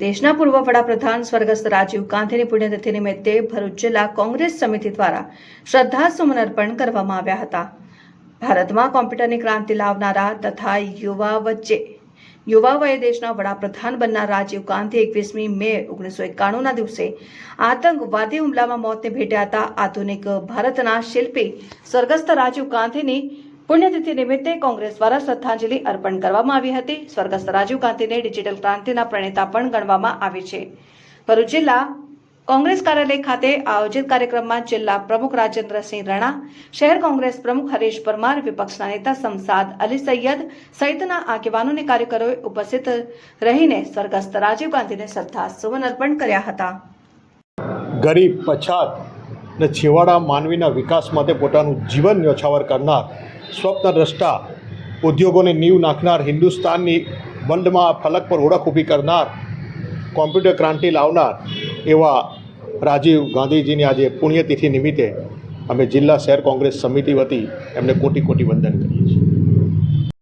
દેશના પૂર્વ વડાપ્રધાન સ્વર્ગસ્થ રાજીવ ગાંધીની પુણ્યતિથિ નિમિત્તે ભરૂચ જિલ્લા કોંગ્રેસ સમિતિ દ્વારા શ્રદ્ધાસુમન અર્પણ કરવામાં આવ્યા હતા. ભારતમાં કોમ્પ્યુટરની ક્રાંતિ લાવનારા તથા યુવા વચ્ચે યુવા વયે દેશના વડાપ્રધાન બનનાર રાજીવ ગાંધી એકવીસમી મે ઓગણીસો એકાણુંના દિવસે આતંકવાદી હુમલામાં મોતને ભેટ્યા હતા. આધુનિક ભારતના શિલ્પી સ્વર્ગસ્થ રાજીવ ગાંધીની પુણ્યતિથિ નિમિત્તે કોંગ્રેસ દ્વારા શ્રદ્ધાંજલિ અર્પણ કરવામાં આવી હતી. સ્વર્ગસ્થ રાજીવ ગાંધીને ડિજિટલ ક્રાંતિના પ્રણેતા પણ ગણવામાં આવે છે. ભરૂચ જિલ્લા કોંગ્રેસ કાર્યાલય ખાતે આયોજિત કાર્યક્રમમાં જિલ્લા પ્રમુખ રાજેન્દ્રસિંહ રણા, શહેર કોંગ્રેસ પ્રમુખ હરીશ પરમાર, વિપક્ષના નેતા સમસાદ અલી સૈયદ સહિતના આગેવાનોને કાર્યકરોએ ઉપસ્થિત રહીને સ્વર્ગસ્થ રાજીવ ગાંધીને શ્રદ્ધા સુમન અર્પણ કર્યા હતા. ગરીબ, પછાત ને છેવાડા માનવીના વિકાસ માટે પોતાનું જીવન ન્યોછાવર કરનાર સ્વપ્નદ્રષ્ટા ઉદ્યોગોને નીવ નાખનાર હિન્દુસ્તાનની બંધમાં ફલક પર ઓળખ ઊભી કરનાર, કોમ્પ્યુટર ક્રાંતિ લાવનાર એવા રાજીવ ગાંધીજીની આજે પુણ્યતિથિ નિમિત્તે અમે જિલ્લા શહેર કોંગ્રેસ સમિતિ વતી એમને કોટી કોટી વંદન કરીએ છીએ.